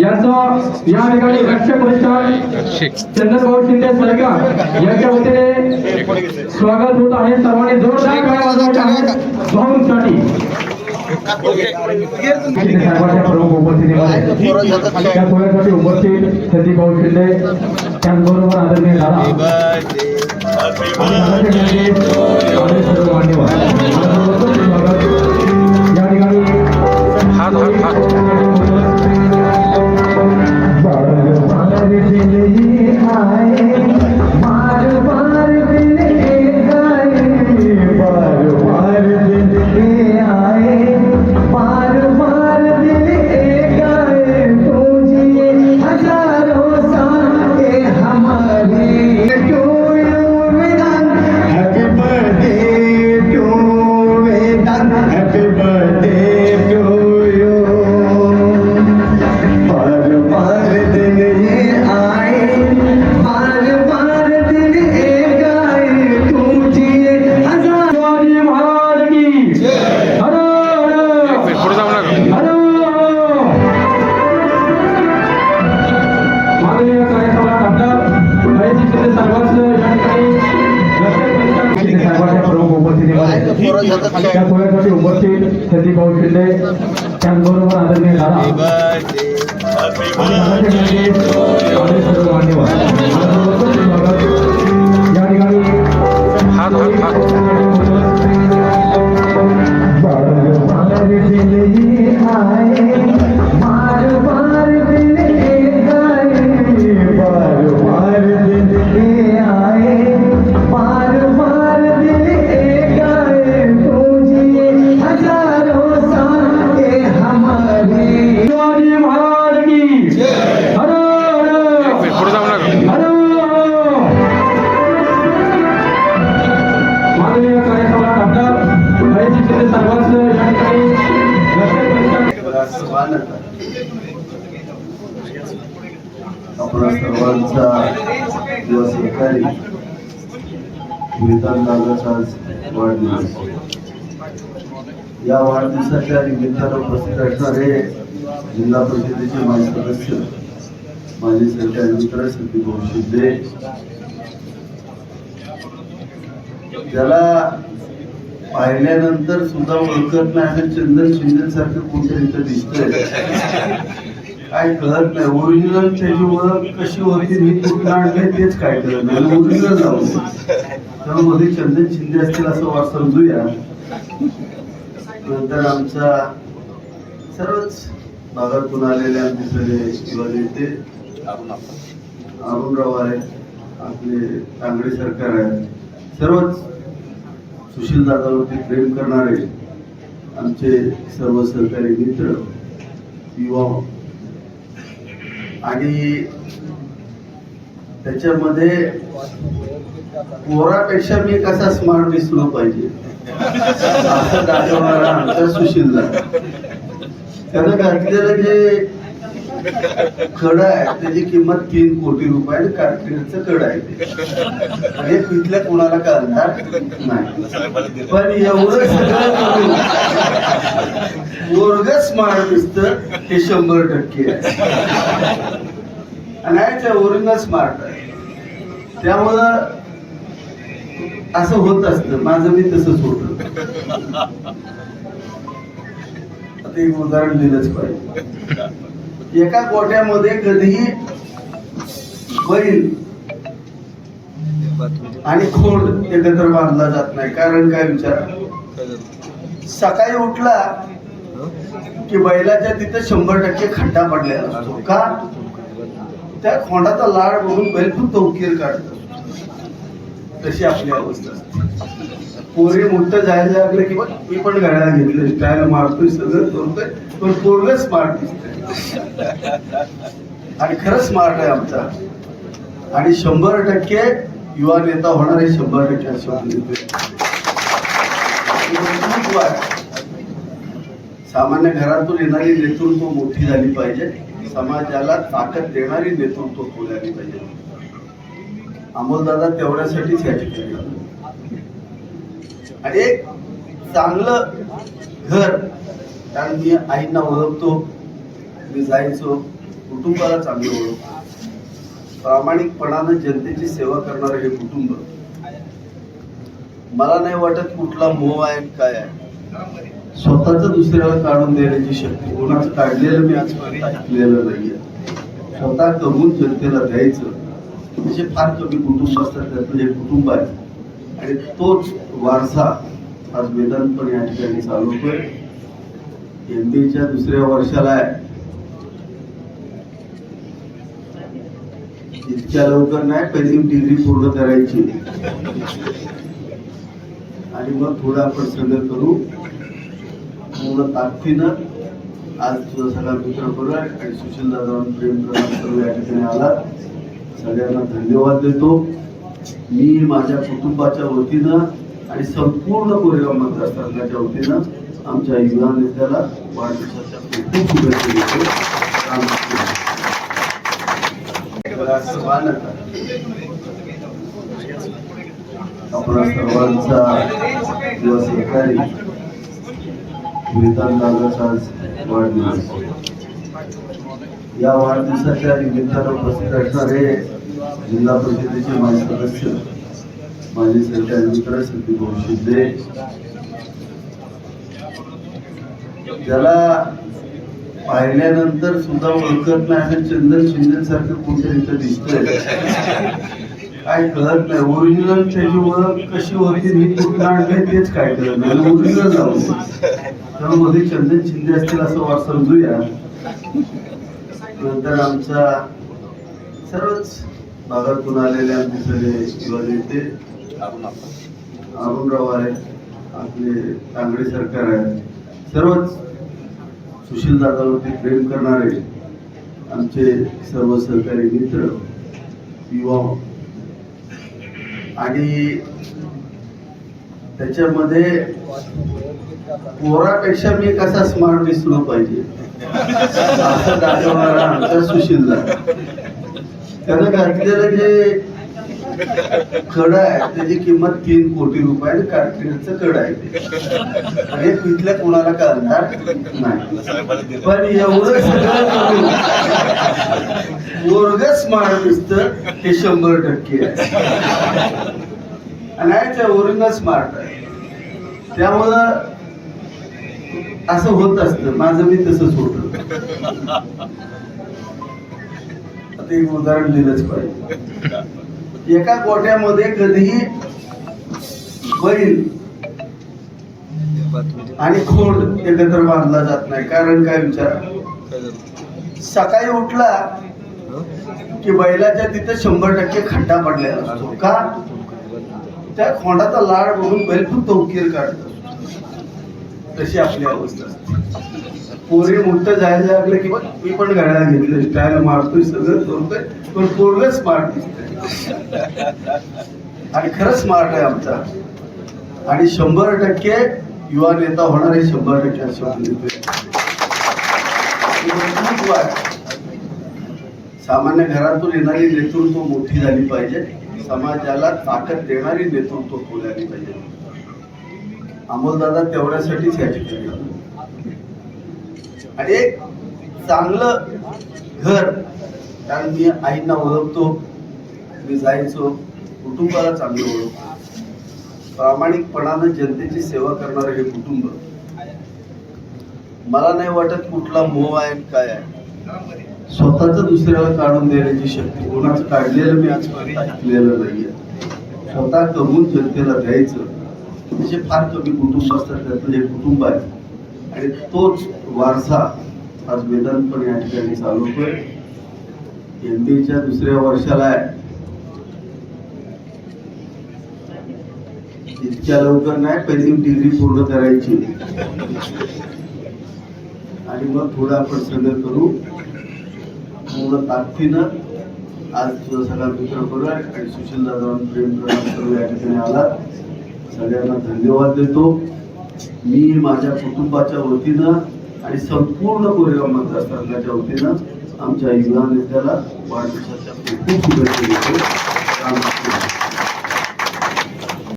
यांचं या ठिकाणी रक्षक वरिष्ठ चंद्रभाऊ शिंदे सरकार यांच्या वतीने स्वागत होत आहे. सर्वांनी जोरदार टाळ्या वाजवायच्या आहेत भाऊंसाठी प्रमुख उपस्थितीमध्ये आणि त्या सोहळ्यासाठी उपस्थित संदीप भाऊ शिंदे. त्याचबरोबर आदरणीय दादा. सर्व मान्यवर त्या सोहळ्यासाठी उपस्थित संदीप भाऊ शिंदे त्याचबरोबर आदरणीय दादा आपला सर्वांचा किंवा सरकारी विधान वाढदिवस. या वाढदिवसाच्या निमित्तानं उपस्थित असणारे जिल्हा परिषदेचे माजी सदस्य माजी सरकारी मित्र संदीप भाऊ शिंदे त्याला पाहिल्यानंतर सुद्धा ओळखत नाही आणि चंदन शिंदे सारखं कुठे इथं दिसतंय? काय कळत नाही. ओरिजिनल त्याची ओळख कशी होती मी कुठं आणले तेच काय कळत नाही. ओरिजिनल जाऊ तर मध्ये चंदन शिंदे असतील असं वाट समजूया. नंतर आमचा सर्वच भागातून आलेले आमचे सगळे युवा नेते. अरुणराव आहे आपले तांगडे सरकार आहे सर्वच सुशील दादावरती प्रेम करणारे आमचे सर्व सहकारी मित्र युवा. आणि त्याच्यामध्ये पोरापेक्षा मी कसा स्मार्ट दिसलो पाहिजे? असं दाखवणारा आमचा सुशीलदा. त्यानं घातलेलं जे खड आहे. त्याची किंमत तीन कोटी रुपये आणि कारकिर्दीचं कड आहे हे तिथल्या कोणाला कळणार नाही. पण एवढं सगळं वर्ग स्मार्ट दिसत हे शंभर टक्के आहे. आणि आहे स्मार्ट आहे. त्यामुळं असं होत असतं. माझं मी तसंच होत. आता एक उदाहरण दिलंच पाहिजे. एका गोट्यामध्ये कधीही बैल आणि खोंड एकत्र बांधला जात नाही. कारण काय विचार? सकाळी उठला की बैलाच्या तिथे शंभर टक्के खड्डा पडलेला असतो. का? त्या खोंडाचा लाड बघून बैल पण उकीर काढतो. तशी आपली अवस्था असते. पोरी मोठं जायला लागलं की मी पण गाड्या घेतलं स्टाईल मारतोय सगळं करतोय पण पोरगच स्मार्ट दिसतंय. आणि खरंच मार्ग आहे आमचा. आणि शंभर टक्के युवा नेता होणार आहे शंभर टक्के नेतृत्व सामान्य घरातून येणारी नेतृत्व मोठी झाली पाहिजे. समाजाला ताकद देणारी नेतृत्व पुढे आली पाहिजे. अमोलदादा तेवढ्यासाठीच या ठिकाणी आणि एक चांगलं घर कारण मी आईंना ओळखतो. मी जायचो कुटुंबाला चांगलं ओळख. प्रामाणिकपणानं जनतेची सेवा करणारं हे कुटुंब. मला नाही वाटत कुठला मोह आहे काय आहे. स्वतःच दुसऱ्याला काढून देण्याची शक्ती कोणाचं काढलेलं मी आजपर्यंत ऐकलेलं नाहीये. स्वतः करून जनतेला द्यायचं जे फार कमी कुटुंब असतात त्यातलं हे कुटुंब आहे. आणि तोच वारसा आज वेदांत पण या ठिकाणी चालवतोय एमबीच्या दुसऱ्या वर्षाला आहे. इतक्या लवकर नाही पहिली डिग्री पूर्ण करायची. आणि मग थोडं आपण सगळं करू. पूर्ण ताकदीनं आज तुझा सगळा मित्र करू आणि सुशील दादा प्रेम प्रदान करू या ठिकाणी आला. सगळ्यांना धन्यवाद देतो. मी माझ्या कुटुंबाच्या वतीनं आणि संपूर्ण कोरेगाव मतदारसंघाच्या वतीनं आमच्या युवा नेत्याला वाढदिवसाच्या खूप खूप शुभेच्छा देतो. रामकृष्ण हरी. मला सर्वांचा दिवस सहकारी दादाचा वाढदिवस या वाढदिवसाच्या निमित्तानं उपस्थित असणारे जिल्हा परिषदेचे माजी सदस्य माजी सरकार मित्र संदीप भाऊ शिंदे त्याला पाहिल्यानंतर सुद्धा ओळखत नाही आणि चंदन शिंदे सारखं कुठे इथं दिसतंय? काय कळत नाही. ओरिजिनल त्याची ओळख कशी होती मी कुठं आणलंय तेच काय कळत नाही. ओरिजिनल जाऊ त्यामुळे मध्ये चंदन शिंदे असतील असं वाट समजूया. नंतर आमचा सर्वच भागातून आलेले आमचे सगळे युवा नेते. अरुणराव आहे आपले तांगडे सरकार आहे सर्वच सुशील दादावरती प्रेम करणारे आमचे सर्व सहकारी मित्र युवा. आणि त्याच्यामध्ये पोरापेक्षा मी कसा स्मार्ट दिसलो पाहिजे. असं दाखवणारा आमचा सुशील दादा. त्यानं घातलेलं जे कड आहे त्याची किंमत तीन कोटी रुपये आणि कारखान्याचं कड आहे. हे तिथल्या कोणाला कळणार नाही. पण एवढं सगळं करून वर्ग दिसत हे शंभर टक्के आहे. आणि स्मार्ट आहे. त्यामुळं असं होत असत. माझं मी तसंच होत. आता एक उदाहरण दिलंच पाहिजे. एका गोट्यामध्ये कधीही बैल आणि खोड एकत्र बांधला जात नाही. कारण काय विचार? सकाळी उठला की बैलाच्या तिथे शंभर टक्के खड्डा पडलेला असतो. का? त्या खोंडाचा लाड बघून बैल खूप तवकीर काढतो तशी आपली अवस्था असते. पोरे मोठं जायला लागलं की बघ मी पण गाड्या घेतले. स्टाईल मारतोय सगळं करतोय पण पोरग स्मार्ट दिसतंय. आणि खरंच स्मार्ट आहे आमचा. आणि शंभर टक्के युवा नेता होणार हे शंभर टक्के असं सामान्य घरातून येणारी नेतृत्व मोठी झाली पाहिजे. समाजाला ताकद देणारी नेतृत्व खोलाली पाहिजे. अमोलदादा तेवढ्यासाठीच या ठिकाणी आणि एक चांगलं घर कारण मी आईंना ओळखतो मी जायचो कुटुंबाला चांगलं ओळखतो. प्रामाणिकपणानं जनतेची सेवा करणारं हे कुटुंब मला नाही वाटत कुठला मोह आहे काय आहे. स्वतःच दुसऱ्याला काढून देण्याची शक्ती कोणाचं काढलेलं मी आजपर्यंत ऐकलेलं नाहीये. स्वतः कमवून जनतेला द्यायचं असे फार कमी कुटुंब असतात. त्यातलं हे कुटुंब आहे. आणि तोच वारसा आज वेदांत पण या ठिकाणी चालवतोय जनतेच्या दुसऱ्या वर्षाला आहे. इतक्या लवकर नाही पहिली डिग्री पूर्ण करायची. आणि मग थोडं आपण सगळं करू. मुलं ताकदीनं आज तुझा सगळा मित्र बरोबर आणि सुशील दादावर प्रेम प्रधान करू या ठिकाणी आला. सगळ्यांना धन्यवाद देतो. मी माझ्या कुटुंबाच्या वतीनं आणि संपूर्ण कोरेगाव मतदारसंघाच्या वतीनं आमच्या युवा नेत्याला वाढदिवसाच्या खूप खूप शुभेच्छा देतो.